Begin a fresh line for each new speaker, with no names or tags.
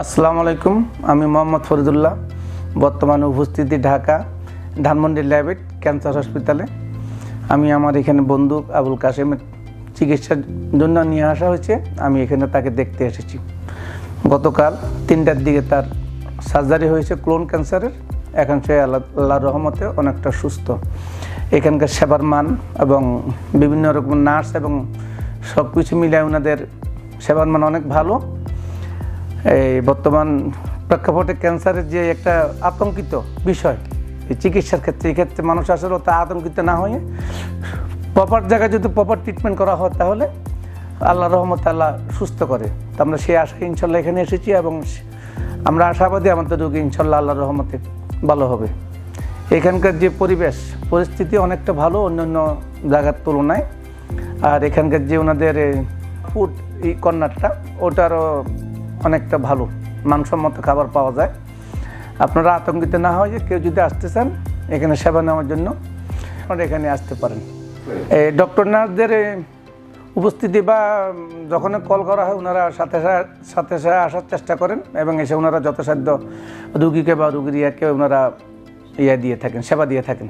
আসসালামু আলাইকুম, আমি মোহাম্মদ ফরিদুল্লাহ, বর্তমানে উপস্থিতি ঢাকা, ধানমন্ডি ল্যাবেট ক্যান্সার হসপিটালে। আমি আমার এখানে বন্ধু আবুল কাশেমের চিকিৎসার জন্য নিয়ে আসা হয়েছে, আমি এখানে তাকে দেখতে এসেছি। গতকাল তিনটার দিকে তার সার্জারি হয়েছে ক্লোন ক্যান্সারের, এখন সে আল্লাহ, আল্লাহর রহমতে অনেকটা সুস্থ। এখানকার সেবার মান এবং বিভিন্ন রকম নার্স এবং সব কিছু মিলে ওনাদের সেবার মান অনেক ভালো। এই বর্তমান প্রেক্ষাপটে ক্যান্সারের যে একটা আতঙ্কিত বিষয়, এই চিকিৎসার ক্ষেত্রে, এই ক্ষেত্রে মানুষ আসলে তা আতঙ্কিত না হয়ে প্রপার জায়গায় যদি প্রপার ট্রিটমেন্ট করা হয় তাহলে আল্লাহ রহমত আল্লাহ সুস্থ করে। তো আমরা সেই আশায় ইনশাল্লাহ এখানে এসেছি এবং আমরা আশাবাদী আমাদের রোগী ইনশাল্লাহ আল্লাহ রহমতে ভালো হবে। এখানকার যে পরিবেশ, পরিস্থিতি অনেকটা ভালো অন্যান্য জায়গার তুলনায়। আর এখানকার যে ওনাদের ফুড এই কর্নারটা ওটারও অনেকটা ভালো, মানসম্মত খাবার পাওয়া যায়। আপনারা আতঙ্কিত না হয় যে কেউ যদি আসতে চান, এখানে সেবা নেওয়ার জন্য আপনারা এখানে আসতে পারেন। এই ডক্টর নার্সদের উপস্থিতি বা যখন কল করা হয়, ওনারা সাথে সাথে সাথে আসার চেষ্টা করেন এবং এসে ওনারা যথাসাধ্য রুগীকে বা রুগীর ইয়াকে ওনারা ইয়া দিয়ে থাকেন, সেবা দিয়ে থাকেন।